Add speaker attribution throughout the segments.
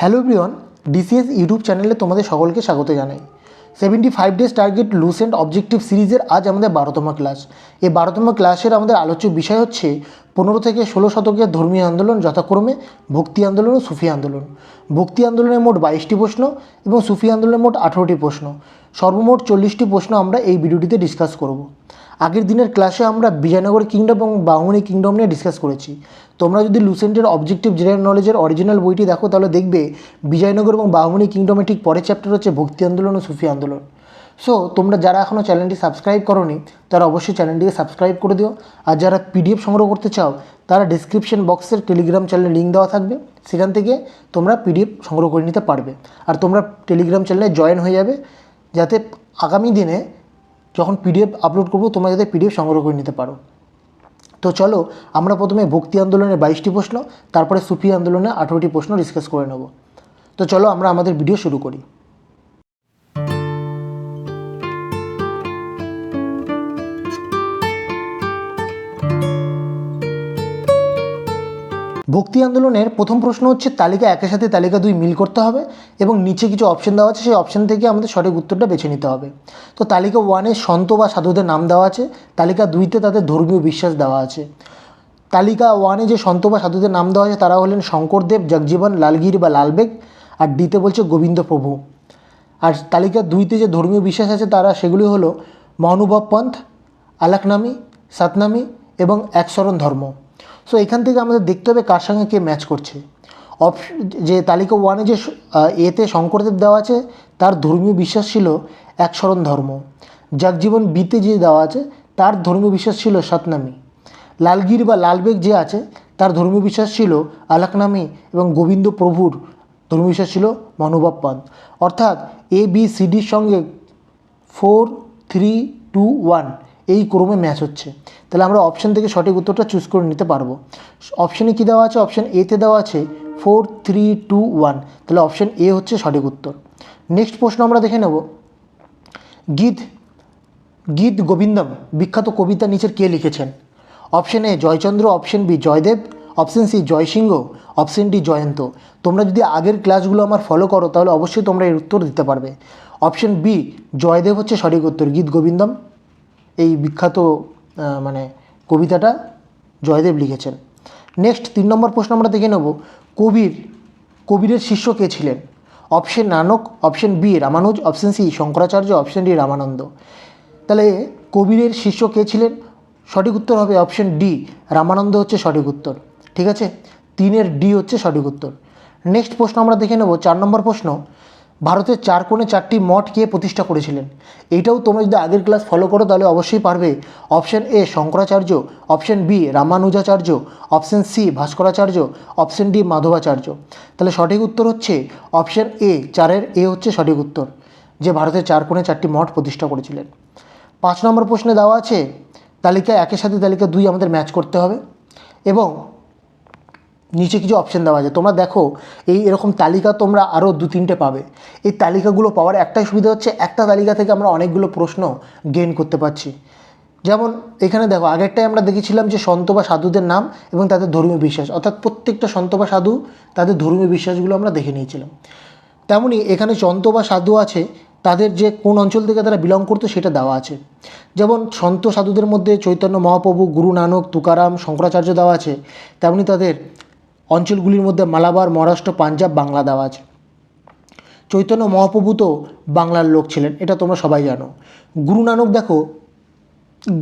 Speaker 1: Hello everyone DCs YouTube চ্যানেলে তোমাদের সকলকে স্বাগত জানাই। Seventy five days target Lucent objective সিরিজের আজ আমাদের বারোতম ক্লাস এই বারোতম ক্লাসের আমাদের আলোচ্য বিষয় হচ্ছে পনেরো থেকে ষোলো শতকের ধর্মীয় আন্দোলন, যথাক্রমে ভক্তি আন্দোলন ও সুফি আন্দোলন। ভক্তি আন্দোলনের মোট বাইশটি প্রশ্ন এবং সুফি আন্দোলনের মোট আঠেরোটি প্রশ্ন। সর্বমোট চল্লিশটি প্রশ্ন আমরা এই ভিডিওটিতে ডিসকাস করব। আগের দিনের ক্লাসে আমরা বিজয়নগর কিংডম এবং বাহুমনি কিংডম নিয়ে ডিসকাস করেছি। তোমরা যদি লুসেন্টের অবজেক্টিভ জেনারেল নলেজের অরিজিনাল বইটি দেখো, তাহলে দেখবে বিজয়নগর এবং বাহুমনি কিংডমের ঠিক পরের চ্যাপ্টার হচ্ছে ভক্তি আন্দোলন ও সুফি আন্দোলন। সো তোমরা যারা এখনও চ্যানেলটি সাবস্ক্রাইব করোনি, তারা অবশ্যই চ্যানেলটিকে সাবস্ক্রাইব করে দিও। আর যারা পিডিএফ সংগ্রহ করতে চাও, তারা ডিসক্রিপশন বক্সের টেলিগ্রাম চ্যানেলে লিঙ্ক দেওয়া থাকবে। সেখান থেকে তোমরা পিডিএফ সংগ্রহ করে নিতে পারবে। আর তোমরা টেলিগ্রাম চ্যানেলে জয়েন হয়ে যাবে, যাতে আগামী দিনে যখন পিডিএফ আপলোড করব, তোমরা যাতে পিডিএফ সংগ্রহ করে নিতে পারো। তো চলো, আমরা প্রথমে ভক্তি আন্দোলনের বাইশটি প্রশ্ন, তারপরে সুফি আন্দোলনে আঠেরোটি প্রশ্ন ডিসকাস করে নেব। তো চলো, আমরা আমাদের ভিডিও শুরু করি। ভক্তি আন্দোলনের প্রথম প্রশ্ন হচ্ছে, তালিকা একের সাথে তালিকা দুই মিল করতে হবে এবং নিচে কিছু অপশন দেওয়া আছে, সেই অপশন থেকে আমাদের সঠিক উত্তরটা বেছে নিতে হবে। তো তালিকা ওয়ানে সন্ত বা সাধুদের নাম দেওয়া আছে, তালিকা দুইতে তাদের ধর্মীয় বিশ্বাস দেওয়া আছে। তালিকা ওয়ানে যে সন্ত বা সাধুদের নাম দেওয়া আছে, তারা হলেন শঙ্করদেব, জগজীবন, লালগির বা লালবেগ, আর ডিতে বলছে গোবিন্দ প্রভু। আর তালিকা দুইতে যে ধর্মীয় বিশ্বাস আছে, তারা সেগুলি হলো মহানুভব পন্থ, আলাকনামি, সাতনামি এবং একশরণ ধর্ম। সো এখান থেকে আমাদের দেখতে হবে কার সঙ্গে কে ম্যাচ করছে। অপ যে তালিকা ওয়ানে যে এতে শঙ্করদেব দেওয়া আছে, তার ধর্মীয় বিশ্বাস ছিল একশরণ ধর্ম। জগজীবন বিতে যে দেওয়া আছে, তার ধর্মীয় বিশ্বাস ছিল সতনামী লালগির বা লালবেগ যে আছে, তার ধর্মীয় বিশ্বাস ছিল আলাকনামী এবং গোবিন্দ প্রভুর ধর্মীয় বিশ্বাস ছিল মনোভাব পান্ত অর্থাৎ এ বি সি ডির সঙ্গে ফোর থ্রি টু ওয়ান এই ক্রমে ম্যাচ হচ্ছে। তাহলে আমরা অপশন থেকে সঠিক উত্তরটা চুজ করে নিতে পারব। অপশানে কী দেওয়া আছে? অপশান এতে দেওয়া আছে ফোর থ্রি টু ওয়ান তাহলে অপশান এ হচ্ছে সঠিক উত্তর। নেক্সট প্রশ্ন আমরা দেখে নেব। গীত গীত গোবিন্দম, বিখ্যাত কবিতা নিচের কে লিখেছেন? Option A Jaichandra option B Jaydev option C Jaisingh option D Jayanta. তোমরা যদি আগের ক্লাসগুলো আমার ফলো করো, তাহলে অবশ্যই তোমরা এর উত্তর দিতে পারবে। অপশন বি জয়দেব হচ্ছে সঠিক উত্তর। গীত গোবিন্দম। এই বিখ্যাত মানে কবিতাটা জয়দেব লিখেছেন। নেক্সট তিন নম্বর প্রশ্ন আমরা দেখে নেব। কবির, কবিরের শিষ্য কে ছিলেন? Option Nanak option B Ramanuja option C Shankaracharya option D Ramananda. তাহলে কবিরের শিষ্য কে ছিলেন? সঠিক উত্তর হবে অপশন ডি, রামানন্দ হচ্ছে সঠিক উত্তর। ঠিক আছে? তিনের ডি হচ্ছে সঠিক উত্তর। নেক্সট প্রশ্ন আমরা দেখে নেব। চার নম্বর প্রশ্ন ভারতের চার কোণে চারটি মঠ কে প্রতিষ্ঠা করেছিলেন। এটাও তোমরা যদি আগের ক্লাস ফলো করো, তাহলে অবশ্যই পারবে। Option A Shankaracharya. Option B Ramanujacharya. Option C Bhaskaracharya. Option D Madhvacharya. তাহলে সঠিক উত্তর হচ্ছে অপশন এ চারের এ হচ্ছে সঠিক উত্তর, যে ভারতের চার কোণে চারটি মঠ প্রতিষ্ঠা করেছিলেন। পাঁচ নম্বর প্রশ্নে দেওয়া আছে, তালিকা একের সাথে তালিকা দুই আমাদের ম্যাচ করতে হবে। এবং নিচে কিছু অপশন দেওয়া আছে। তোমরা দেখো, এই এরকম তালিকা তোমরা আরও দু তিনটে পাবে। এই তালিকাগুলো পাওয়ার একটাই সুবিধা হচ্ছে, একটা তালিকা থেকে আমরা অনেকগুলো প্রশ্ন গেইন করতে পারছি। যেমন, এখানে দেখো আগেরটাই আমরা দেখেছিলাম যে সন্ত বা সাধুদের নাম এবং তাদের ধর্মীয় বিশ্বাস। অর্থাৎ প্রত্যেকটা সন্ত বা সাধু তাদের ধর্মীয় বিশ্বাসগুলো আমরা দেখে নিয়েছিলাম। তেমনি এখানে সন্ত বা সাধু আছে, তাদের যে কোন অঞ্চল থেকে তারা বিলং করতো সেটা দেওয়া আছে। যেমন, সন্ত সাধুদের মধ্যে চৈতন্য মহাপ্রভু, গুরু নানক, তুকারাম, শঙ্করাচার্য দেওয়া আছে। তেমনি তাদের অঞ্চলগুলির মধ্যে মালাবার, মহারাষ্ট্র, পাঞ্জাব, বাংলা দেওয়া আছে। চৈতন্য মহাপ্রভু তো বাংলার লোক ছিলেন, এটা তোমরা সবাই জানো। গুরু নানক দেখো,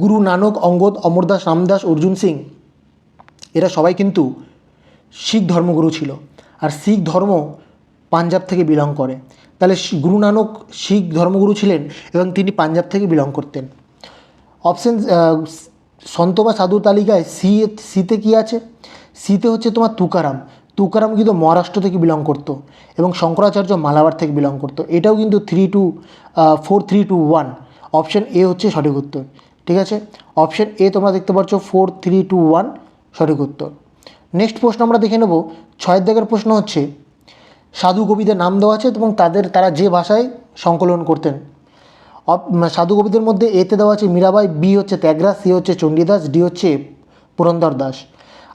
Speaker 1: গুরু নানক, অঙ্গদ, অমরদাস, রামদাস, অর্জুন সিং, এরা সবাই কিন্তু শিখ ধর্মগুরু ছিল। আর শিখ ধর্ম পাঞ্জাব থেকে বিলং করে। তাহলে গুরু নানক শিখ ধর্মগুরু ছিলেন এবং তিনি পাঞ্জাব থেকে বিলং করতেন। অপশন সন্ত বা সাধু তালিকায় সি সিতে কী আছে? সিতে হচ্ছে তোমার তুকারাম। তুকারাম কিন্তু মহারাষ্ট্র থেকে বিলং করতো এবং শঙ্করাচার্য মালাবার থেকে বিলং করতো। এটাও কিন্তু three two four three two one option A হচ্ছে সঠিক উত্তর। ঠিক আছে? অপশান এ তোমরা দেখতে পাচ্ছ ফোর থ্রি টু ওয়ান সঠিক উত্তর। নেক্সট প্রশ্ন আমরা দেখে নেব। ছয়ের দাগের প্রশ্ন হচ্ছে, সাধু কবিদের নাম দেওয়া আছে এবং তাদের, তারা যে ভাষায় সংকলন করতেন। সাধু কবিদের মধ্যে এতে দেওয়া আছে মীরাবাই বি হচ্ছে ত্যাগরাজ সি হচ্ছে চণ্ডীদাস ডি হচ্ছে পুরন্দর দাস।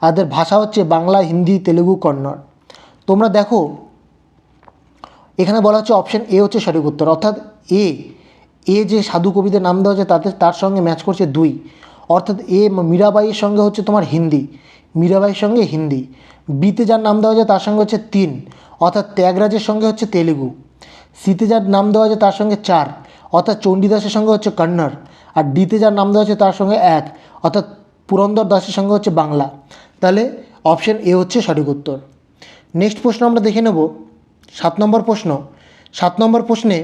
Speaker 1: এদের ভাষা হচ্ছে বাংলা, হিন্দি, তেলেগু, কন্নড়। তোমরা দেখো, এখানে বলা হচ্ছে অপশন এ হচ্ছে সঠিক উত্তর। অর্থাৎ এ এ যে সাধু কবিদের নাম দেওয়া হচ্ছে তাদের তার সঙ্গে ম্যাচ করছে দুই। অর্থাৎ এ মীরাবাইয়ের সঙ্গে হচ্ছে তোমার হিন্দি, মীরাবাইয়ের সঙ্গে হিন্দি। বিতে যার নাম দেওয়া হচ্ছে তার সঙ্গে হচ্ছে তিন। অর্থাৎ ত্যাগরাজের সঙ্গে হচ্ছে তেলেগু। সিতে যার নাম দেওয়া আছে তার সঙ্গে চার। অর্থাৎ চণ্ডীদাসের সঙ্গে হচ্ছে কন্নড়। আর ডিতে যার নাম দেওয়া আছে তার সঙ্গে এক। অর্থাৎ পুরন্দর দাসের সঙ্গে হচ্ছে বাংলা। তাহলে অপশন এ হচ্ছে সঠিক উত্তর। নেক্সট প্রশ্ন আমরা দেখে নেব। সাত নম্বর প্রশ্ন। সাত নম্বর প্রশ্নে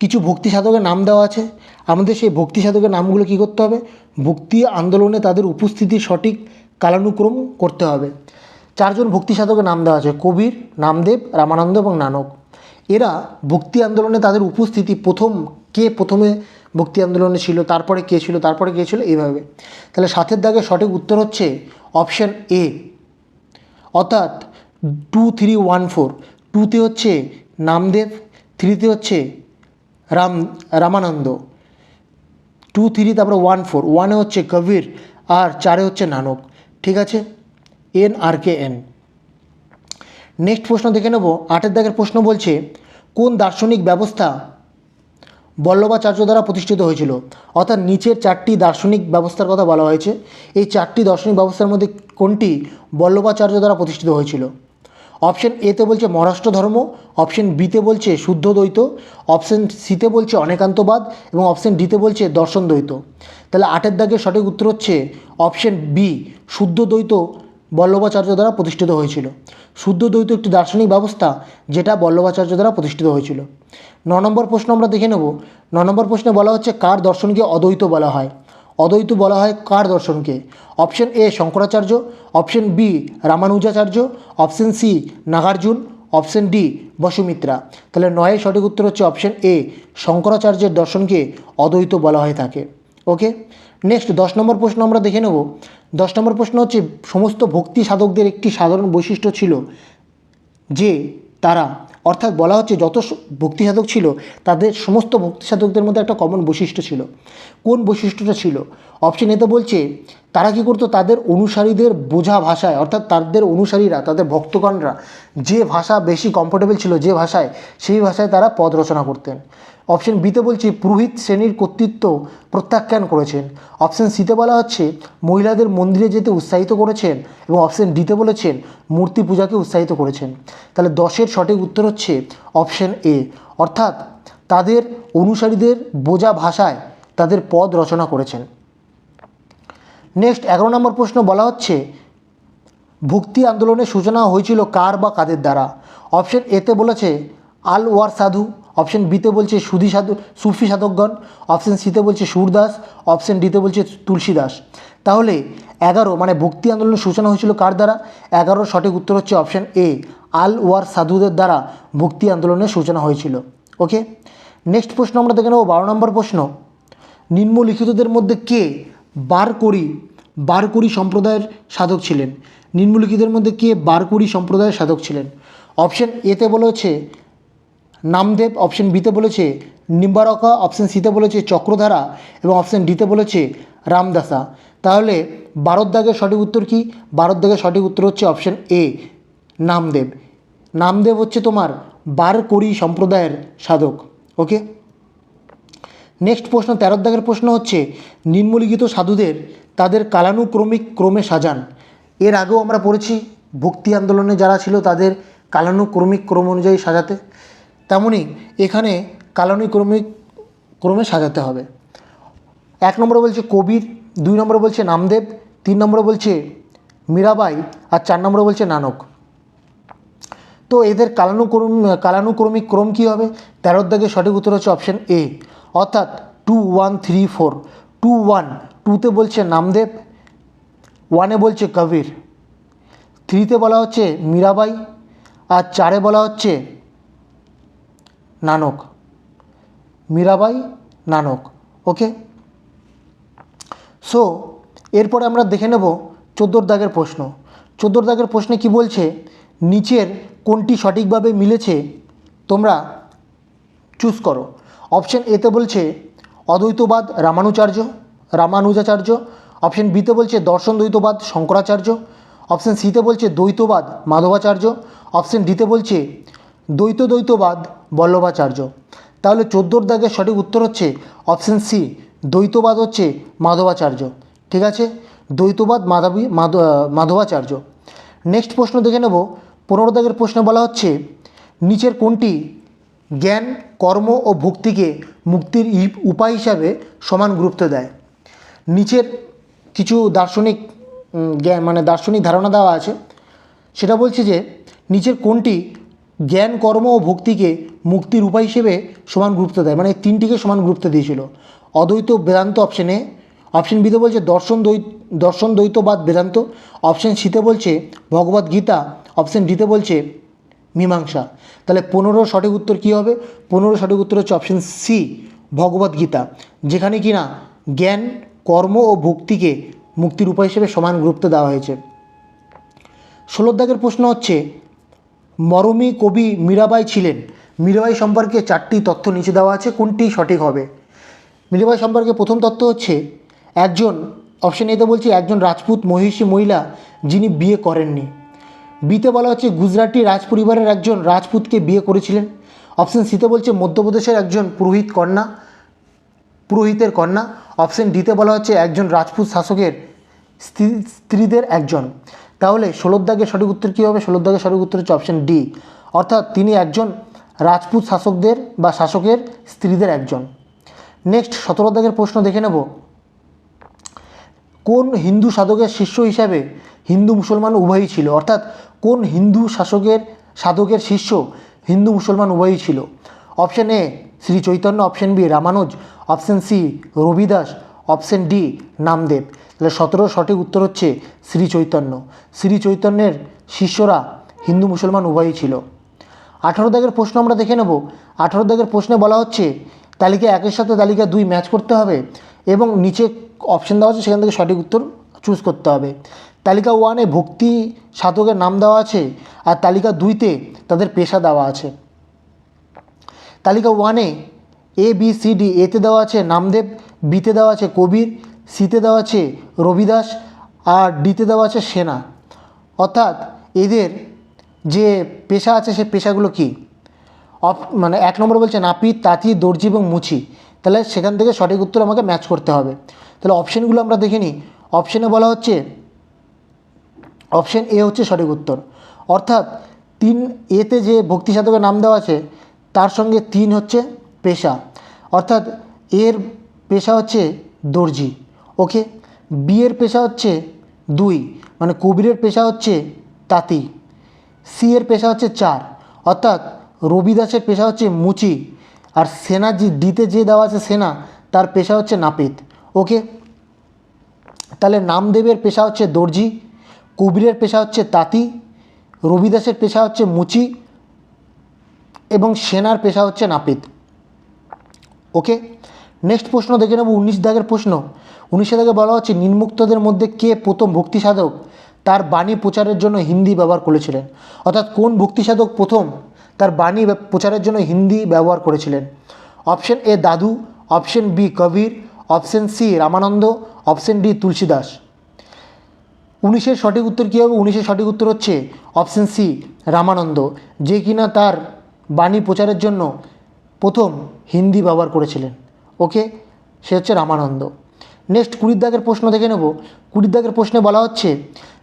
Speaker 1: কিছু ভক্তি সাধকের নাম দেওয়া আছে। আমাদের সেই ভক্তি সাধকের নামগুলো কী করতে হবে? ভক্তি আন্দোলনে তাদের উপস্থিতির সঠিক কালানুক্রম করতে হবে। চারজন ভক্তি সাধকের নাম দেওয়া আছে। কবির, নামদেব, রামানন্দ এবং নানক। এরা ভক্তি আন্দোলনে তাদের উপস্থিতি প্রথম কে প্রথমে ভক্তি আন্দোলনে ছিল, তারপরে কে ছিল, তারপরে কে ছিল, এইভাবে। তাহলে সাতের দাগে সঠিক উত্তর হচ্ছে অপশান এ। অর্থাৎ টু থ্রি ওয়ান ফোর। টুতে হচ্ছে নামদেব থ্রিতে হচ্ছে রাম, রামানন্দ। টু থ্রি তারপরে ওয়ান ফোর। ওয়ানে হচ্ছে কবির আর চারে হচ্ছে নানক। ঠিক আছে? N R K N. Next প্রশ্ন দেখে নেব। আটের দাগের প্রশ্ন বলছে, কোন দার্শনিক ব্যবস্থা বল্লভাচার্য দ্বারা প্রতিষ্ঠিত হয়েছিল। অর্থাৎ নিচের চারটি দার্শনিক ব্যবস্থার কথা বলা হয়েছে। এই চারটি দার্শনিক ব্যবস্থার মধ্যে কোনটি বল্লভাচার্য দ্বারা প্রতিষ্ঠিত হয়েছিল? অপশন এতে বলছে মহারাষ্ট্র ধর্ম, অপশন বিতে বলছে শুদ্ধ দ্বৈত, অপশন সিতে বলছে অনেকান্তবাদ, এবং অপশন ডিতে বলছে দর্শন দ্বৈত। তাহলে আটের দাগের সঠিক উত্তর হচ্ছে অপশন বি শুদ্ধ দ্বৈত বল্লভাচার্য দ্বারা প্রতিষ্ঠিত হয়েছিল। শুদ্ধ দ্বৈত একটি দার্শনিক ব্যবস্থা, যেটা বল্লভাচার্য দ্বারা প্রতিষ্ঠিত হয়েছিল। ন নম্বর প্রশ্ন আমরা দেখে নেব। ন নম্বর প্রশ্নে বলা হচ্ছে কার দর্শনকে অদ্বৈত বলা হয়? অদ্বৈত বলা হয় কার দর্শনকে? Option A Shankaracharya, option B Ramanujacharya, option C Nagarjuna, option D Vasumitra. তাহলে নয়ের সঠিক উত্তর হচ্ছে অপশন এ, শঙ্করাচার্যের দর্শনকে অদ্বৈত বলা হয়ে থাকে। ওকে? নেক্সট, দশ নম্বর প্রশ্ন আমরা দেখে নেব। দশ নম্বর প্রশ্ন হচ্ছে, সমস্ত ভক্তি সাধকদের একটি সাধারণ বৈশিষ্ট্য ছিল যে তারা, অর্থাৎ বলা হচ্ছে যত ভক্তি সাধক ছিল, তাদের সমস্ত ভক্তি সাধকদের মধ্যে একটা কমন বৈশিষ্ট্য ছিল। কোন বৈশিষ্ট্যটা ছিল? অপশন এতে বলছে, তারা কি করতো? তাদের অনুসারীদের বোঝা ভাষায়, অর্থাৎ তাদের অনুসারীরা, তাদের ভক্তগণরা যে ভাষা বেশি কমফোর্টেবল ছিল, যে ভাষায়, সেই ভাষায় তারা পদ রচনা করতেন। অপশন বিতে বলছে পুরোহিত শ্রেণির কর্তৃত্ব প্রত্যাখ্যান করেছেন। অপশন সিতে বলা হচ্ছে, মহিলাদের মন্দিরে যেতে উৎসাহিত করেছেন এবং অপশন ডিতে বলেছেন, মূর্তি পূজাকে উৎসাহিত করেছেন। তাহলে দশের সঠিক উত্তর হচ্ছে অপশন এ। অর্থাৎ তাদের অনুসারীদের বোঝা ভাষায় তাদের পদ রচনা করেছেন। নেক্সট, এগারো নম্বর প্রশ্ন বলা হচ্ছে, ভক্তি আন্দোলনের সূচনা হয়েছিল কার বা কাদের দ্বারা? অপশন এতে বলেছে আল ওয়ার সাধু অপশন বিতে বলছে সুধি সাধু, সুফি সাধকগণ। অপশন সিতে বলছে সুরদাস। অপশন ডিতে বলছে তুলসী দাস তাহলে এগারো মানে ভক্তি আন্দোলনের সূচনা হয়েছিল কার দ্বারা? এগারোর সঠিক উত্তর হচ্ছে অপশন এ আল ওয়ার সাধুদের দ্বারা ভক্তি আন্দোলনের সূচনা হয়েছিল। ওকে নেক্সট প্রশ্ন আমরা দেখে নেব, বারো নম্বর প্রশ্ন। নিম্নলিখিতদের মধ্যে কে বারকরি বারকরি সম্প্রদায়ের সাধক ছিলেন? নিম্নলিখিতের মধ্যে কে বারকরি সম্প্রদায়ের সাধক ছিলেন? অপশন এতে বলেছে নামদেব অপশন বিতে বলেছে, নিম্বারকা অপশন সিতে বলেছে চক্রধারা এবং অপশন ডিতে বলেছে রামদাসা। তাহলে ভারত দাগের সঠিক উত্তর কি? ভারত দাগের সঠিক উত্তর হচ্ছে অপশন এ নামদেব। নামদেব হচ্ছে তোমার বারকরি সম্প্রদায়ের সাধক ওকে নেক্সট প্রশ্ন তেরো দাগের প্রশ্ন হচ্ছে, নিম্নলিখিত সাধুদের তাদের কালানুক্রমিক ক্রমে সাজান। এর আগেও আমরা পড়েছি, ভক্তি আন্দোলনে যারা ছিল তাদের কালানুক্রমিক ক্রম অনুযায়ী সাজাতে। তেমনই এখানে কালানুক্রমিক ক্রমে সাজাতে হবে। এক নম্বরে বলছে কবির, দুই নম্বরে বলছে নামদেব, তিন নম্বরে বলছে মীরাবাই, আর চার নম্বরে বলছে নানক। তো এদের কালানুক্রম, কালানুক্রমিক ক্রম কী হবে? তেরোর দাগে সঠিক উত্তর হচ্ছে অপশন এ অর্থাৎ two one three four two one টুতে বলছে নামদেব ওয়ানে বলছে কবির। থ্রিতে বলা হচ্ছে মীরাবাই, আর চারে বলা হচ্ছে নানক। মীরাবাই নানক, ওকে? সো এরপরে আমরা দেখে নেব চোদ্দোর দাগের প্রশ্ন। চোদ্দোর দাগের প্রশ্নে কি বলছে? নিচের কোনটি সঠিকভাবে মিলেছে? তোমরা চুজ করো। অপশন এতে বলছে অদ্বৈতবাদ রামানুচার্য, রামানুজাচার্য। অপশন বিতে বলছে দর্শন দ্বৈতবাদ শঙ্করাচার্য অপশন সিতে বলছে দ্বৈতবাদ মাধবাচার্য। অপশন ডিতে বলছে দ্বৈত দ্বৈতবাদ বল্লভাচার্য। তাহলে চোদ্দোর দাগের সঠিক উত্তর হচ্ছে অপশন সি, দ্বৈতবাদ হচ্ছে মাধবাচার্য। ঠিক আছে? দ্বৈতবাদ মাধবী, মাধ- মাধবাচার্য। নেক্সট প্রশ্ন দেখে নেব। পনেরো দাগের প্রশ্নে বলা হচ্ছে, নিচের কোনটি জ্ঞান, কর্ম ও ভক্তিকে মুক্তির উপায় হিসাবে সমান গুরুত্ব দেয়? নিচের কিছু দার্শনিক জ্ঞান মানে দার্শনিক ধারণা দেওয়া আছে। সেটা বলছে যে, নিচের কোনটি জ্ঞান, কর্ম ও ভক্তিকে মুক্তির উপায় হিসেবে সমান গুরুত্ব দেয়। মানে তিনটিকে সমান গুরুত্ব দিয়েছিল। অদ্বৈত বেদান্ত অপশানে অপশন বিতে বলছে দর্শন দ্বৈ দর্শন দ্বৈতবাদ বেদান্ত। অপশন সিতে বলছে ভগবদ গীতা। অপশন ডিতে বলছে মীমাংসা। তাহলে পনেরো সঠিক উত্তর কী হবে? পনেরো সঠিক উত্তর হচ্ছে অপশন সি ভগবদ গীতা। যেখানে কিনা জ্ঞান, কর্ম ও ভক্তিকে মুক্তির উপায় হিসেবে সমান গুরুত্ব দেওয়া হয়েছে। ষোলোর দাগের প্রশ্ন হচ্ছে মরমী কবি মীরাবাই ছিলেন। মীরাবাই সম্পর্কে চারটি তথ্য নিচে দেওয়া আছে, কোনটি সঠিক হবে? মীরাবাই সম্পর্কে প্রথম তথ্য হচ্ছে, একজন অপশন এতে বলছি, একজন রাজপুত মহিষী মহিলা যিনি বিয়ে করেননি। বিতে বলা হচ্ছে, গুজরাটি রাজ পরিবারের একজন রাজপুতকে বিয়ে করেছিলেন। অপশন সিতে বলছে, মধ্যপ্রদেশের একজন পুরোহিত কন্যা, পুরোহিতের কন্যা। অপশন ডিতে বলা হচ্ছে, একজন রাজপুত শাসকের স্ত্রী স্ত্রীদের একজন। তাহলে ষোলোর দাগের সঠিক উত্তর কী হবে? ষোলোর দাগের সঠিক উত্তর হচ্ছে অপশন ডি অর্থাৎ তিনি একজন রাজপুত শাসকদের বা শাসকের স্ত্রীদের একজন। নেক্সট সতেরো দাগের প্রশ্ন দেখে নেব। কোন হিন্দু সাধকের শিষ্য হিসাবে হিন্দু মুসলমান উভয়ই ছিল? অর্থাৎ কোন হিন্দু শাসকের, সাধকের শিষ্য হিন্দু মুসলমান উভয়ই ছিল? Option A Shri Chaitanya option B Ramanuja option C Ravidas option D Namdev. তাহলে সতেরো সঠিক উত্তর হচ্ছে শ্রী চৈতন্য। শ্রী চৈতন্যের শিষ্যরা হিন্দু মুসলমান উভয়ই ছিল। আঠারো দাগের প্রশ্ন আমরা দেখে নেব। আঠারো দাগের প্রশ্নে বলা হচ্ছে, তালিকা একের সাথে তালিকা দুই ম্যাচ করতে হবে এবং নিচে অপশন দেওয়া আছে, সেখান থেকে সঠিক উত্তর চুজ করতে হবে। তালিকা ওয়ানে ভক্তি সাধকের নাম দেওয়া আছে আর তালিকা দুইতে তাদের পেশা দেওয়া আছে। তালিকা ওয়ানে এ বি সি ডি এতে দেওয়া আছে নামদেব বিতে দেওয়া আছে কবির সিতে দেওয়া আছে রবিদাস আর ডিতে দেওয়া আছে সেনা। অর্থাৎ এদের যে পেশা আছে, সে পেশাগুলো কি? অপ মানে এক নম্বর বলছে নাপিত, তাঁতি, দর্জি এবং মুচি। তাহলে সেখান থেকে সঠিক উত্তর আমাকে ম্যাচ করতে হবে। তাহলে অপশানগুলো আমরা দেখে নিই। অপশানে বলা হচ্ছে অপশান এ হচ্ছে সঠিক উত্তর। অর্থাৎ তিন এতে যে ভক্তি সাধকের নাম দেওয়া আছে, তার সঙ্গে তিন হচ্ছে পেশা। অর্থাৎ এর পেশা হচ্ছে দর্জি। ওকে বিয়ের পেশা হচ্ছে দুই মানে কবিরের পেশা হচ্ছে তাঁতি। সি এর পেশা হচ্ছে চার, অর্থাৎ রবিদাসের পেশা হচ্ছে মুচি। আর সেনা যে ডিতে যে দেওয়া আছে সেনা, তার পেশা হচ্ছে নাপিত। ওকে তাহলে নামদেবের পেশা হচ্ছে দর্জি, কবিরের পেশা হচ্ছে তাঁতি, রবিদাসের পেশা হচ্ছে মুচি এবং সেনার পেশা হচ্ছে নাপিত। ওকে নেক্সট প্রশ্ন দেখে নেব, উনিশ দাগের প্রশ্ন। উনিশে দাগে বলা হচ্ছে নিম্মুক্তদের মধ্যে কে প্রথম ভক্তি সাধক তার বাণী প্রচারের জন্য হিন্দি ব্যবহার করেছিলেন। অর্থাৎ কোন ভক্তি সাধক প্রথম তার বাণী প্রচারের জন্য হিন্দি ব্যবহার করেছিলেন? Option A Dadu, option B Kabir, option C Ramananda, option D Tulsidas. উনিশের সঠিক উত্তর কী হবে? উনিশের সঠিক উত্তর হচ্ছে অপশন সি রামানন্দ, যে কিনা তার বাণী প্রচারের জন্য প্রথম হিন্দি ব্যবহার করেছিলেন। ওকে, সে হচ্ছে রামানন্দ। নেক্সট কুড়ির দাগের প্রশ্ন দেখে নেব। কুড়ির দাগের প্রশ্নে বলা হচ্ছে,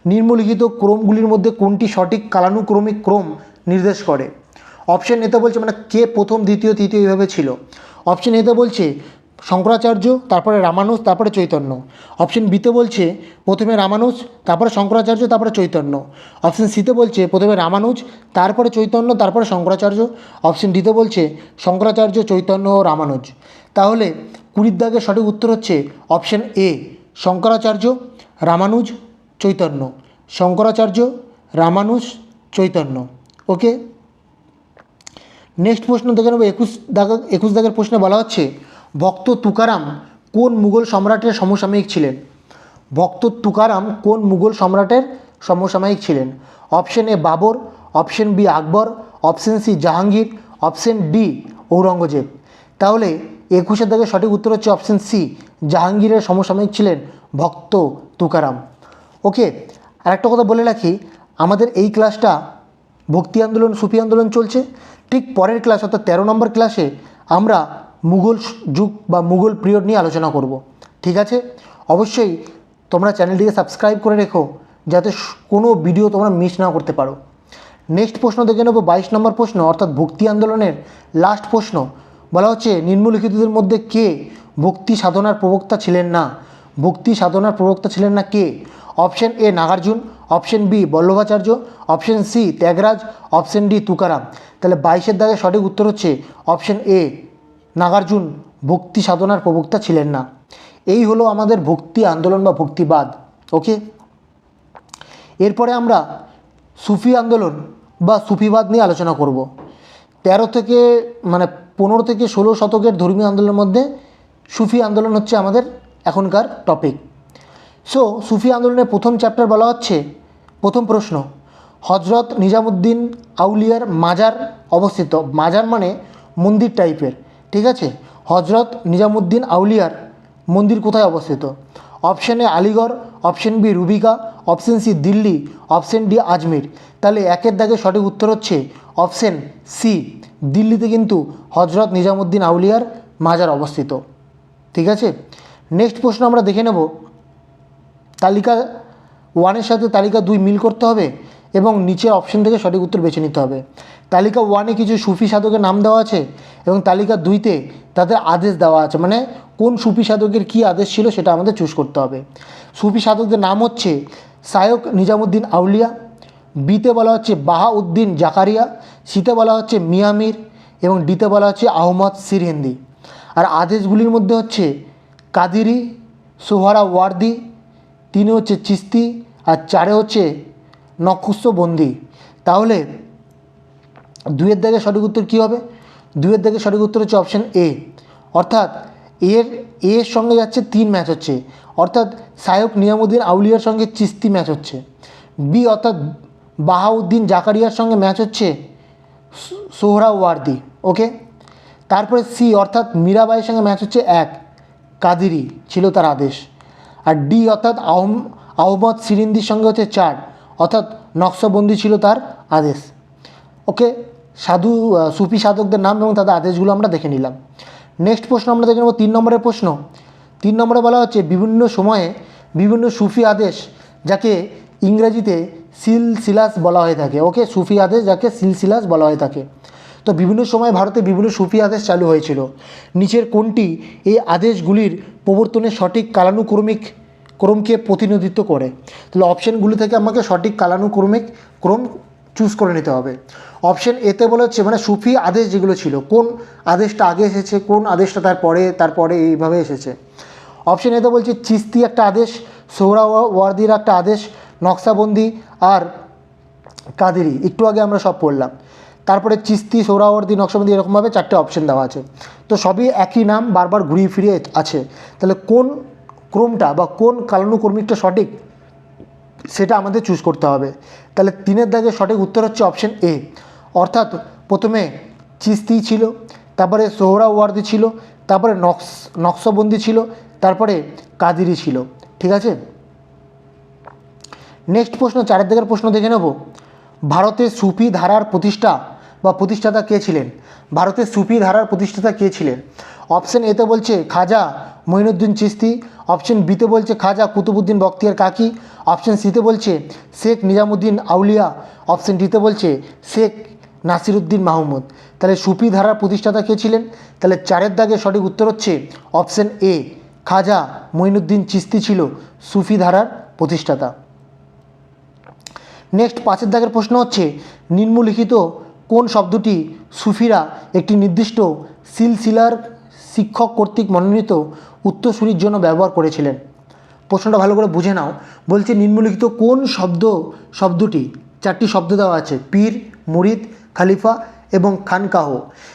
Speaker 1: নিম্নলিখিত ক্রমগুলির মধ্যে কোনটি সঠিক কালানুক্রমিক ক্রম নির্দেশ করে? অপশন এতে বলছে মানে কে প্রথম, দ্বিতীয়, তৃতীয় এইভাবে ছিল। অপশন এতে বলছে শঙ্করাচার্য, তারপরে রামানুজ, তারপরে চৈতন্য। অপশন বিতে বলছে প্রথমে রামানুজ, তারপরে শঙ্করাচার্য, তারপরে চৈতন্য। অপশন সিতে বলছে প্রথমে রামানুজ, তারপরে চৈতন্য, তারপরে শঙ্করাচার্য। অপশন ডিতে বলছে শঙ্করাচার্য, চৈতন্য ও রামানুজ। তাহলে কুড়ির দাগের সঠিক উত্তর হচ্ছে option A, Shankaracharya, Ramanuja, Chaitanya. Shankaracharya, Ramanuja, Chaitanya. Okay next প্রশ্ন দেখে নেব, একুশ দাগ, একুশ দাগের প্রশ্নে বলা হচ্ছে, ভক্ত তুকারাম কোন মুঘল সম্রাটের সমসাময়িক ছিলেন? ভক্ত তুকারাম কোন মুঘল সম্রাটের সমসাময়িক ছিলেন? Option A Babur, option B Akbar, option C Jahangir, option D Aurangzeb. তাহলে একুশের দাগের সঠিক উত্তর হচ্ছে অপশন সি জাহাঙ্গীরের সমসাময়িক ছিলেন ভক্ত তুকারাম। ওকে আর একটা কথা বলে রাখি, আমাদের এই ক্লাসটা ভক্তি আন্দোলন, সুফি আন্দোলন চলছে। ঠিক পরের ক্লাস, অর্থাৎ তেরো নম্বর ক্লাসে আমরা মুঘল যুগ বা মুঘল পিরিয়ড নিয়ে আলোচনা করব। ঠিক আছে? অবশ্যই তোমরা চ্যানেলটিকে সাবস্ক্রাইব করে রেখো, যাতে কোনো ভিডিও তোমরা মিস না করতে পারো। নেক্সট প্রশ্ন দেখে নেব, বাইশ নম্বর প্রশ্ন, অর্থাৎ ভক্তি আন্দোলনের লাস্ট প্রশ্ন। বলা হচ্ছে, নিম্নলিখিতদের মধ্যে কে ভক্তি সাধনার প্রবক্তা ছিলেন না? ভক্তি সাধনার প্রবক্তা ছিলেন না কে? Option A, Nagarjuna, option B, Vallabhacharya, option C, Tyagaraja, option D, Tukaram. তাহলে বাইশের দাগে সঠিক উত্তর হচ্ছে অপশন এ, নাগার্জুন, ভক্তি সাধনার প্রবক্তা ছিলেন না। এই হলো আমাদের ভক্তি আন্দোলন বা ভক্তিবাদ, ওকে? এরপরে আমরা সুফি আন্দোলন বা সুফিবাদ নিয়ে আলোচনা করব। তেরো থেকে মানে পনেরো থেকে ষোলো শতকের ধর্মীয় আন্দোলনের মধ্যে সুফি আন্দোলন হচ্ছে আমাদের এখনকার টপিক সো সুফি আন্দোলনের প্রথম চ্যাপ্টার বলা হচ্ছে, প্রথম প্রশ্ন হজরত নিজামুদ্দিন আউলিয়ার মাজার অবস্থিত। মাজার মানে মন্দির টাইপের ঠিক আছে? হজরত নিজামুদ্দিন আউলিয়ার মন্দির কোথায় অবস্থিত? Option A Aligarh option B Rubika option C Delhi option D Ajmer. তাহলে একের দাগে সঠিক উত্তর হচ্ছে অপশন সি দিল্লিতে কিন্তু হজরত নিজামুদ্দিন আউলিয়ার মাজার অবস্থিত। ঠিক আছে? নেক্সট প্রশ্ন আমরা দেখে নেব। তালিকা ওয়ানের সাথে তালিকা দুই মিল করতে হবে এবং নিচের অপশন থেকে সঠিক উত্তর বেছে নিতে হবে। তালিকা ওয়ানে কিছু সুফি সাধকের নাম দেওয়া আছে এবং তালিকা দুইতে তাদের আদেশ দেওয়া আছে। মানে কোন সুফি সাধকের কী আদেশ ছিল সেটা আমাদের চুজ করতে হবে। সুফি সাধকদের নাম হচ্ছে সায়ক নিজামুদ্দিন আউলিয়া বিতে বলা হচ্ছে বাহাউদ্দিন জাকারিয়া, সিতে বলা হচ্ছে মিয়ামির এবং ডিতে বলা হচ্ছে আহমদ সিরহিন্দি। আর আদেশগুলির মধ্যে হচ্ছে কাদিরি, সোহারা ওয়ার্দি, তিনে হচ্ছে চিস্তি আর চারে হচ্ছে নক্ষস্যবন্দি তাহলে দুয়ের দাগে সঠিক উত্তর কী হবে? দুয়ের দাগে সঠিক উত্তর হচ্ছে অপশন এ অর্থাৎ এর এর সঙ্গে যাচ্ছে তিন ম্যাচ হচ্ছে। অর্থাৎ সায়ক নিয়ামুদ্দিন আউলিয়ার সঙ্গে চিস্তি ম্যাচ হচ্ছে। বি অর্থাৎ বাহাউদ্দিন জাকারিয়ার সঙ্গে ম্যাচ হচ্ছে সোহরাওয়ার্দি ওকে তারপরে সি অর্থাৎ মীরাবাইয়ের সঙ্গে ম্যাচ হচ্ছে এক, কাদিরি ছিল তার আদেশ। আর ডি অর্থাৎ আহম, আহমদ সিরিন্দির সঙ্গে হচ্ছে চার, অর্থাৎ নকশবন্দি ছিল তার আদেশ। ওকে সাধু সুফি সাধকদের নাম এবং তাদের আদেশগুলো আমরা দেখে নিলাম। নেক্সট প্রশ্ন আমরা দেখে নেব তিন নম্বরের প্রশ্ন। তিন নম্বরে বলা হচ্ছে বিভিন্ন সময়ে বিভিন্ন সুফি আদেশ, যাকে ইংরেজিতে সিলসিলাস বলা হয়ে থাকে ওকে সুফি আদেশ যাকে সিলসিলাস বলা হয়ে থাকে। তো বিভিন্ন সময় ভারতে বিভিন্ন সুফি আদেশ চালু হয়েছিল। নিচের কোনটি এই আদেশগুলির প্রবর্তনের সঠিক কালানুক্রমিক ক্রমকে প্রতিনিধিত্ব করে? তাহলে অপশানগুলি থেকে আমাকে সঠিক কালানুক্রমিক ক্রম চুজ করে নিতে হবে। অপশন এতে বলা হচ্ছে মানে সুফি আদেশ যেগুলো ছিল, কোন আদেশটা আগে এসেছে, কোন আদেশটা তারপরে তারপরে এইভাবে এসেছে। অপশন এতে বলছে, চিস্তি একটা আদেশ সোহরা ওয়ার্দির একটা আদেশ নকশাবন্দি আর কাদেরি, একটু আগে আমরা সব পড়লাম। তারপরে চিস্তি সৌরাবর্তী নকশাবন্দি এরকমভাবে চারটে অপশন দেওয়া আছে। তো সবই একই নাম বারবার ঘুরিয়ে ফিরিয়ে আছে। তাহলে কোন ক্রমটা বা কোন কালানুক্রমিকটা সঠিক, সেটা আমাদের চুজ করতে হবে। তাহলে তিনের দাগে সঠিক উত্তর হচ্ছে অপশন এ অর্থাৎ প্রথমে চিস্তি ছিল, তারপরে সোহরাওয়ার্দি ছিল, তারপরে নকশ, নকশবন্দি ছিল, তারপরে কাদিরি ছিল। ঠিক আছে? নেক্সট প্রশ্ন চারের দিকের প্রশ্ন দেখে নেব। ভারতের সুফি ধারার প্রতিষ্ঠা বা প্রতিষ্ঠাতা কে ছিলেন? ভারতের সুফি ধারার প্রতিষ্ঠাতা কে ছিলেন? অপশন এতে বলছে খাজা মঈনুদ্দিন চিস্তি অপশন বিতে বলছে খাজা কুতুবুদ্দিন বক্তিয়ার কাকি। অপশন সিতে বলছে শেখ নিজামুদ্দিন আউলিয়া। অপশন ডিতে বলছে শেখ নাসিরুদ্দিন মাহমুদ। তাহলে সুফি ধারার প্রতিষ্ঠাতা কে ছিলেন? তাহলে চারের দাগে সঠিক উত্তর হচ্ছে অপশন এ খাজা মঈনুদ্দিন চিস্তি ছিল সুফি ধারার প্রতিষ্ঠাতা। নেক্সট পাঁচের দাগের প্রশ্ন হচ্ছে, নিম্নলিখিত কোন শব্দটি সুফিরা একটি নির্দিষ্ট সিলসিলার শিক্ষক কর্তৃক মনোনীত উত্তরসূরির জন্য ব্যবহার করেছিলেন? প্রশ্নটা ভালো করে বুঝে নাও। বলছে নিম্নলিখিত কোন শব্দ, শব্দটি? চারটি শব্দ দেওয়া আছে, পীর, মুরিদ, খালিফা এবং খানকাহ।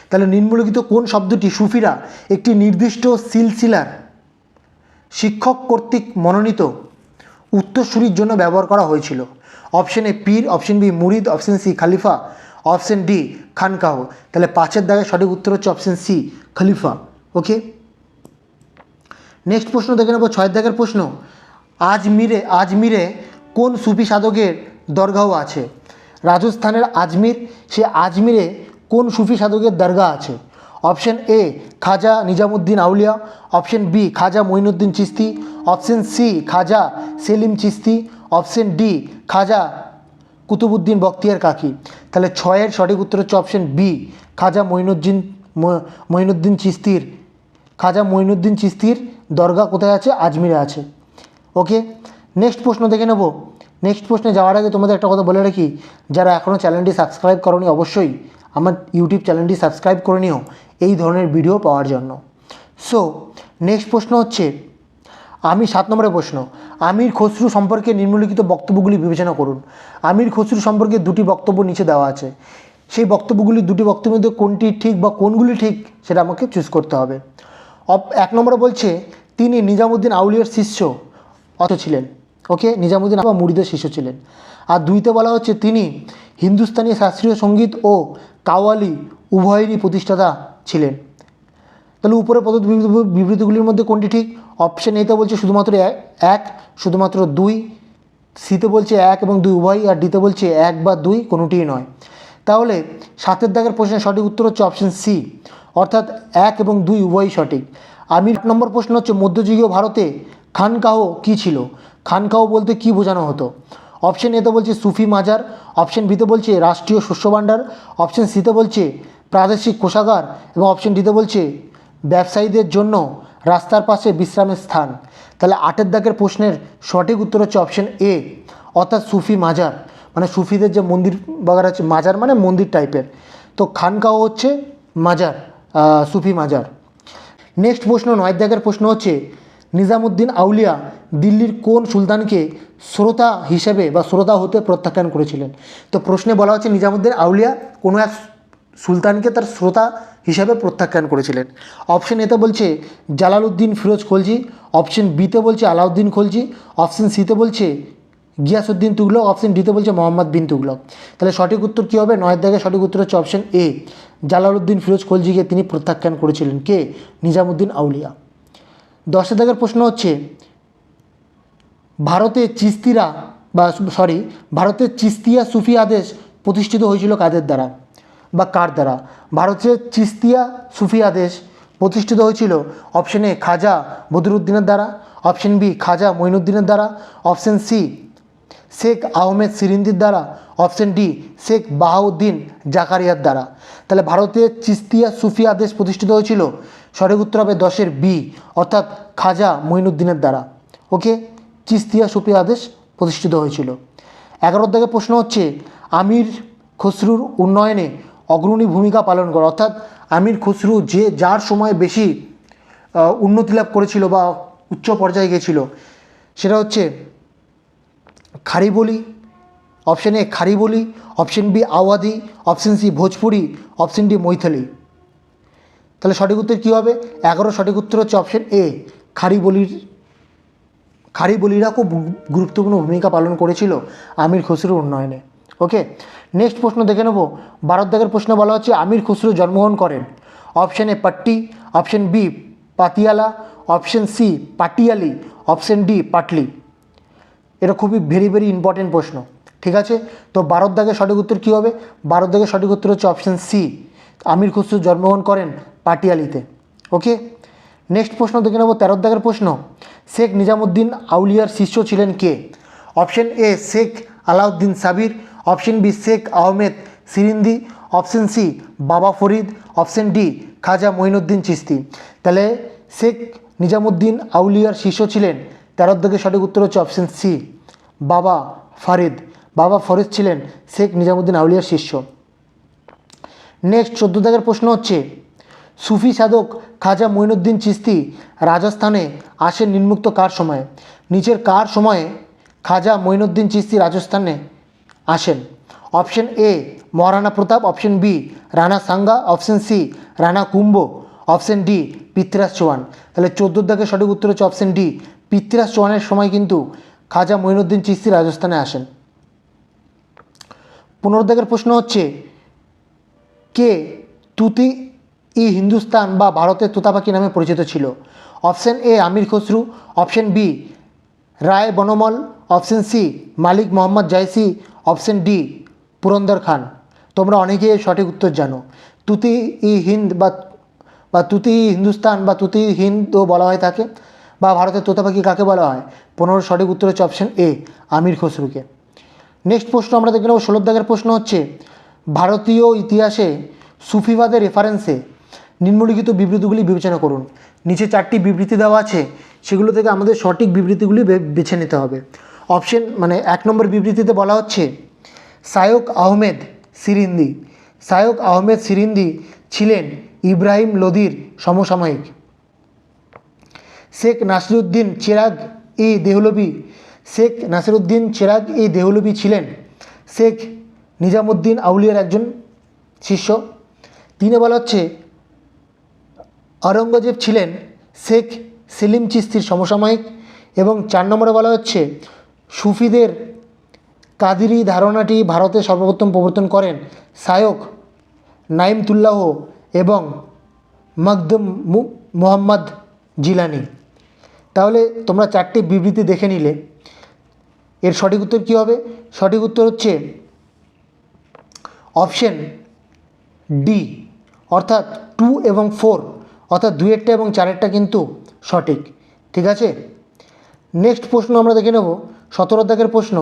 Speaker 1: তাহলে নিম্নলিখিত কোন শব্দটি সুফিরা একটি নির্দিষ্ট সিলসিলার শিক্ষক কর্তৃক মনোনীত উত্তরসূরির জন্য ব্যবহার করা হয়েছিল? অপশন এ পীর, অপশন বি মুরিদ, অপশন সি খালিফা, অপশন ডি খানকাহ। তাহলে পাঁচের দাগে সঠিক উত্তর হচ্ছে অপশন সি খালিফা। ওকে নেক্সট প্রশ্ন দেখে নেব ছয় দাগের প্রশ্ন। আজমিরে আজমিরে কোন সুফি সাধকের দরগাহ আছে? রাজস্থানের আজমির, সে আজমিরে কোন সুফি সাধকের দরগা আছে? Option A Khwaja Nizamuddin Auliya, option B Khwaja Moinuddin Chishti, option C Khwaja Salim Chishti option D, Khwaja Qutbuddin Bakhtiyar Kaki. তাহলে ছয়ের সঠিক উত্তর হচ্ছে অপশন বি, খাজা মঈনুদ্দিন মঈনুদ্দিন চিস্তির খাজা মঈনুদ্দিন চিস্তির দরগা কোথায় আছে? আজমিরে আছে। ওকে নেক্সট প্রশ্ন দেখে নেব। নেক্সট প্রশ্নে যাওয়ার আগে তোমাদের একটা কথা বলে রাখি। যারা এখনও চ্যানেলটি সাবস্ক্রাইব করনি, অবশ্যই আমার ইউটিউব চ্যানেলটি সাবস্ক্রাইব করে নিও। এই ধরনের ভিডিও পাওয়ার জন্য। সো নেক্সট প্রশ্ন হচ্ছে আমি সাত নম্বরে প্রশ্ন, আমির খসরু সম্পর্কে নিম্নলিখিত বক্তব্যগুলি বিবেচনা করুন। আমির খসরু সম্পর্কে দুটি বক্তব্য নিচে দেওয়া আছে। সেই বক্তব্যগুলি দুটি বক্তব্যের মধ্যে কোনটি ঠিক বা কোনগুলি ঠিক সেটা আমাকে চুজ করতে হবে। এক নম্বরে বলছে, তিনি নিজামুদ্দিন আউলিয়ার শিষ্য অত ছিলেন। ওকে? নিজামুদ্দিন বা মুরিদের শিষ্য ছিলেন। আর দুইতে বলা হচ্ছে, তিনি হিন্দুস্তানি শাস্ত্রীয় সংগীত ও কাওয়ালি উভয়েরই প্রতিষ্ঠাতা ছিলেন। তাহলে উপরে প্রদত্ত বিবৃতিগুলির মধ্যে কোনটি ঠিক? অপশন এতে বলছে শুধুমাত্র এক, শুধুমাত্র দুই, সিতে বলছে এক এবং দুই উভয়, আর ডিতে বলছে এক বা দুই, কোনোটিই নয়। তাহলে সাতের দাগের প্রশ্নের সঠিক উত্তর হচ্ছে অপশন সি, অর্থাৎ এক এবং দুই উভয়ই সঠিক। আমি এক নম্বর প্রশ্ন হচ্ছে, মধ্যযুগীয় ভারতে খানকাহ কী ছিল? খানকাহ বলতে কী বোঝানো হতো? অপশান এতে বলছে সুফি মাজার, অপশন বিতে বলছে রাষ্ট্রীয় শস্য ভাণ্ডার, অপশন সিতে বলছে প্রাদেশিক কোষাগার, এবং অপশান ডিতে বলছে ব্যবসায়ীদের জন্য রাস্তার পাশে বিশ্রামের স্থান। তাহলে আটের দাগের প্রশ্নের সঠিক উত্তর হচ্ছে অপশন এ অর্থাৎ সুফি মাজার। মানে সুফিদের যে মন্দির বাগার আছে, মাজার মানে মন্দির টাইপের তো খানকাও হচ্ছে মাজার সুফি মাজার। নেক্সট প্রশ্ন, নয় দাগের প্রশ্ন হচ্ছে, নিজামুদ্দিন আউলিয়া দিল্লির কোন সুলতানকে শ্রোতা হিসেবে বা শ্রোতা হতে প্রত্যাখ্যান করেছিলেন? তো প্রশ্নে বলা হচ্ছে, নিজামুদ্দিন আউলিয়া কোনো এক সুলতানকে তার শ্রোতা হিসাবে প্রত্যাখ্যান করেছিলেন। অপশন এতে বলছে জালালউদ্দিন ফিরোজ খলজি অপশন বিতে বলছে আলাউদ্দিন খলজি অপশন সিতে বলছে গিয়াসউদ্দিন তুগলক অপশন ডিতে বলছে মোহাম্মদ বিন তুগলক। তাহলে সঠিক উত্তর কী হবে? নয়ের দাগে সঠিক উত্তর হচ্ছে অপশন এ জালালউদ্দিন ফিরোজ খলজিকে তিনি প্রত্যাখ্যান করেছিলেন কে? নিজামুদ্দিন আউলিয়া। দশের দাগের প্রশ্ন হচ্ছে, ভারতে চিস্তিরা বা সরি ভারতের চিস্তিয়া সুফি আদেশ প্রতিষ্ঠিত হয়েছিল কাদের দ্বারা? বা কার দ্বারা? ভারতের চিস্তিয়া সুফি আদেশ প্রতিষ্ঠিত হয়েছিল অপশন এ খাজা বদরুদ্দিনের দ্বারা অপশন বি খাজা মঈনুদ্দিনের দ্বারা অপশন সি শেখ আহমেদ সিরিন্দির দ্বারা অপশন ডি শেখ বাহাউদ্দিন জাকারিয়ার দ্বারা। তাহলে ভারতের চিস্তিয়া সুফি আদেশ প্রতিষ্ঠিত হয়েছিল সঠিক উত্তর হবে দশের বি অর্থাৎ খাজা মঈনুদ্দিনের দ্বারা। ওকে চিস্তিয়া সুফি আদেশ প্রতিষ্ঠিত হয়েছিল। এগারো থেকে প্রশ্ন হচ্ছে, আমির খসরুর উন্নয়নে অগ্রণী ভূমিকা পালন করে। অর্থাৎ আমির খুসরু যে যার সময় বেশি উন্নতি লাভ করেছিল বা উচ্চ পর্যায়ে গিয়েছিল সেটা হচ্ছে Khariboli option A Khariboli option B Awadhi option C Bhojpuri option D Maithili. তাহলে সঠিক উত্তর কী হবে? এগারো সঠিক উত্তর হচ্ছে অপশন এ খারিবলির। খারিবলিরা খুব গুরুত্বপূর্ণ ভূমিকা পালন করেছিল আমির খসরুর উন্নয়নে। ওকে নেক্সট প্রশ্ন দেখে নেব। ভারত দাগের প্রশ্ন বলা হচ্ছে, আমির খসরু জন্মগ্রহণ করেন। Option A Patti. Option B Patiala. Option C Patiali. Option D Patli. এটা খুবই ভেরি ভেরি ইম্পর্টেন্ট প্রশ্ন। ঠিক আছে? তো ভারত দাগের সঠিক উত্তর কী হবে? ভারত দাগের সঠিক উত্তর হচ্ছে অপশন সি আমির খসরু জন্মগ্রহণ করেন পাটিয়ালিতে। ওকে নেক্সট প্রশ্ন দেখে নেব, তেরো দাগের প্রশ্ন। শেখ নিজামুদ্দিন আউলিয়ার শিষ্য ছিলেন কে? Option A Sheikh Alauddin Sabir. Option B Sheikh Ahmad Sirhindi, option C Baba Farid, option D Khwaja Moinuddin Chishti তাহলে শেখ নিজামুদ্দিন আউলিয়ার শিষ্য ছিলেন তেরোর দিকে সঠিক উত্তর হচ্ছে অপশন সি বাবা ফারিদ। বাবা ফরিদ ছিলেন শেখ নিজামুদ্দিন আউলিয়ার শিষ্য। নেক্সট, চোদ্দ দাগের প্রশ্ন হচ্ছে, সুফি সাধক খাজা মঈনুদ্দিন চিস্তি রাজস্থানে আসেন নিম্মুক্ত কার সময়ে? নিচের কার সময়ে খাজা মঈনুদ্দিন চিস্তি রাজস্থানে আসেন। Option A Maharana Pratap, option B, Rana Sanga, option C, Rana Kumbha option D, Prithviraj Chauhan. তাহলে চোদ্দ দাগের সঠিক উত্তর হচ্ছে অপশন ডি, পৃথ্বীরাজ চৌহানের সময় কিন্তু খাজা মঈনুদ্দিন চিস্তি রাজস্থানে আসেন। পনেরো দাগের প্রশ্ন হচ্ছে, কে তুতি ই হিন্দুস্তান বা ভারতের তোতাপাখি নামে পরিচিত ছিল? Option A, Amir Khusrau, option B, Rai Banmal, option C, Malik Muhammad Jayasi option D, Purandar Khan. তোমরা অনেকেই সঠিক উত্তর জানো। তুতি ই হিন্দ বা বা তুতি হিন্দুস্তান বা তুতি হিন্দও বলা হয় তাকে বা ভারতের তোতা পাখি কাকে বলা হয়? পনেরো সঠিক উত্তর হচ্ছে অপশন এ, আমির খসরুকে। নেক্সট প্রশ্ন আমরা দেখে নেব। ষোলো দাগের প্রশ্ন হচ্ছে, ভারতীয় ইতিহাসে সুফিবাদের রেফারেন্সে নিম্নলিখিত বিবৃতিগুলি বিবেচনা করুন। নিচে চারটি বিবৃতি দেওয়া আছে, সেগুলো থেকে আমাদের সঠিক বিবৃতিগুলি বেছে নিতে হবে। অপশন মানে এক নম্বর বিবৃতিতে বলা হচ্ছে, সায়ক আহমেদ সিরিন্দি। সায়ক আহমেদ সিরিন্দি ছিলেন ইব্রাহিম লোদির সমসাময়িক। শেখ নাসিরুদ্দিন চেরাগ ই দেহলবি শেখ নাসিরুদ্দিন চেরাগ ই দেহলবি ছিলেন। শেখ নিজামুদ্দিন আউলিয়ার একজন শিষ্য। তিনে বলা হচ্ছে, আওরঙ্গজেব ছিলেন শেখ সেলিম চিস্তির সমসাময়িক এবং চার নম্বরে বলা হচ্ছে সুফিদের কাদিরি ধারণাটি ভারতে সর্বপ্রথম প্রবর্তন করেন সায়ক নাইমতুল্লাহ এবং মকদম মোহাম্মদ জিলানি। তাহলে তোমরা চারটি বিবৃতি দেখে নিলে। এর সঠিক উত্তর কী হবে? সঠিক উত্তর হচ্ছে অপশন ডি, অর্থাৎ টু এবং ফোর, অর্থাৎ দুয়েরটা এবং চারেরটা কিন্তু সঠিক। ঠিক আছে? নেক্সট প্রশ্ন আমরা দেখে নেব। সতেরো দাগের প্রশ্ন,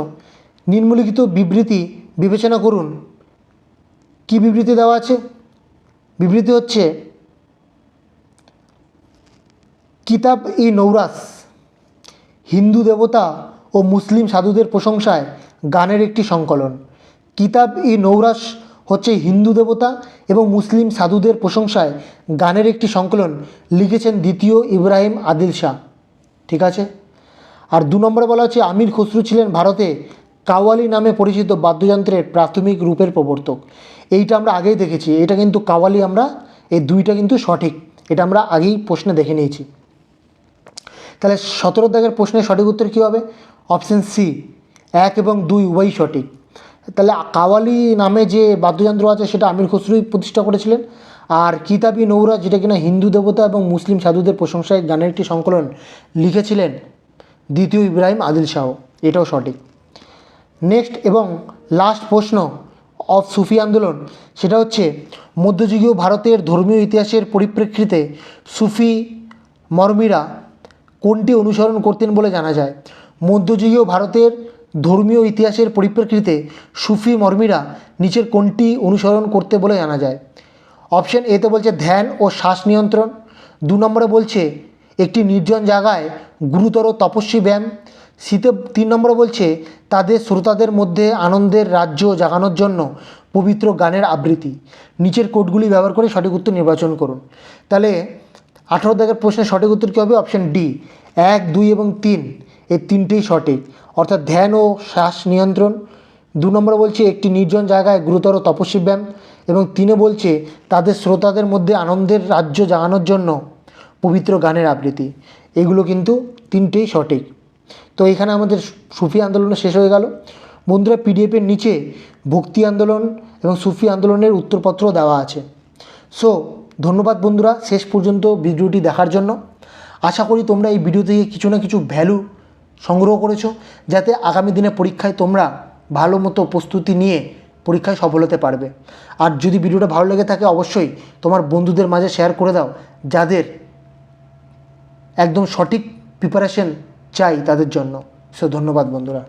Speaker 1: নিম্নলিখিত বিবৃতি বিবেচনা করুন। কি বিবৃতি দেওয়া আছে? বিবৃতি হচ্ছে, কিতাব ই নৌরাস হিন্দু দেবতা ও মুসলিম সাধুদের প্রশংসায় গানের একটি সংকলন। কিতাব ই নৌরাস হচ্ছে হিন্দু দেবতা এবং মুসলিম সাধুদের প্রশংসায় গানের একটি সংকলন লিখেছেন দ্বিতীয় ইব্রাহিম আদিল শাহ। ঠিক আছে? আর দু নম্বরে বলা হচ্ছে আমির খসরু ছিলেন ভারতে কাওয়ালি নামে পরিচিত বাদ্যযন্ত্রের প্রাথমিক রূপের প্রবর্তক। এইটা আমরা আগেই দেখেছি। এটা কিন্তু কাওয়ালি আমরা, এই দুইটা কিন্তু সঠিক। এটা আমরা আগেই প্রশ্নে দেখে নিয়েছি। তাহলে সতেরো দাগের প্রশ্নের সঠিক উত্তর কী হবে? অপশন সি, এক এবং দুই উভয়ই সঠিক। তাহলে কাওয়ালি নামে যে বাদ্যযন্ত্র আছে, সেটা আমির খসরুই প্রতিষ্ঠা করেছিলেন। আর কিতাবি নৌরা যেটা কিনা হিন্দু দেবতা এবং মুসলিম সাধুদের প্রশংসায় গানের একটি সংকলন লিখেছিলেন দ্বিতীয় ইব্রাহিম আদিল শাহ, এটাও সঠিক। নেক্সট এবং লাস্ট প্রশ্ন অফ সুফি আন্দোলন, সেটা হচ্ছে মধ্যযুগীয় ভারতের ধর্মীয় ইতিহাসের পরিপ্রেক্ষিতে সুফি মর্মীরা কোনটি অনুসরণ করতেন বলে জানা যায়? মধ্যযুগীয় ভারতের ধর্মীয় ইতিহাসের পরিপ্রেক্ষিতে সুফি মর্মীরা নিচের কোনটি অনুসরণ করতে বলে জানা যায়? অপশন এতে বলছে ধ্যান ও শ্বাস নিয়ন্ত্রণ। দু নম্বরে বলছে একটি নির্জন জায়গায় গুরুতর তপস্বী ব্যায়াম। শীতে তিন নম্বর বলছে, তাদের শ্রোতাদের মধ্যে আনন্দের রাজ্য জাগানোর জন্য পবিত্র গানের আবৃত্তি। নিচের কোডগুলি ব্যবহার করে সঠিক উত্তর নির্বাচন করুন। তাহলে আঠারো দাগের প্রশ্নের সঠিক উত্তর কী হবে? অপশান ডি, এক, দুই এবং তিন। এই তিনটেই সঠিক। অর্থাৎ ধ্যান ও শ্বাস নিয়ন্ত্রণ। দু নম্বরে বলছে, একটি নির্জন জায়গায় গুরুতর তপস্বী ব্যায়াম। এবং তিনে বলছে, তাদের শ্রোতাদের মধ্যে আনন্দের রাজ্য জাগানোর জন্য পবিত্র গানের আবৃত্তি। এগুলো কিন্তু তিনটেই সঠিক। তো এখানে আমাদের সুফি আন্দোলন শেষ হয়ে গেল। বন্ধুরা পিডিএফের নিচে ভক্তি আন্দোলন এবং সুফি আন্দোলনের উত্তরপত্র দেওয়া আছে। সো, ধন্যবাদ বন্ধুরা, শেষ পর্যন্ত ভিডিওটি দেখার জন্য। আশা করি তোমরা এই ভিডিও থেকে কিছু না কিছু ভ্যালু সংগ্রহ করেছ, যাতে আগামী দিনে পরীক্ষায় তোমরা ভালো মতো প্রস্তুতি নিয়ে পরীক্ষায় সফল হতে পারবে। আর যদি ভিডিওটা ভালো লেগে থাকে, অবশ্যই তোমার বন্ধুদের মাঝে শেয়ার করে দাও, যাদের একদম সঠিক প্রিপারেশন চাই তাদের জন্য। সো ধন্যবাদ বন্ধুরা।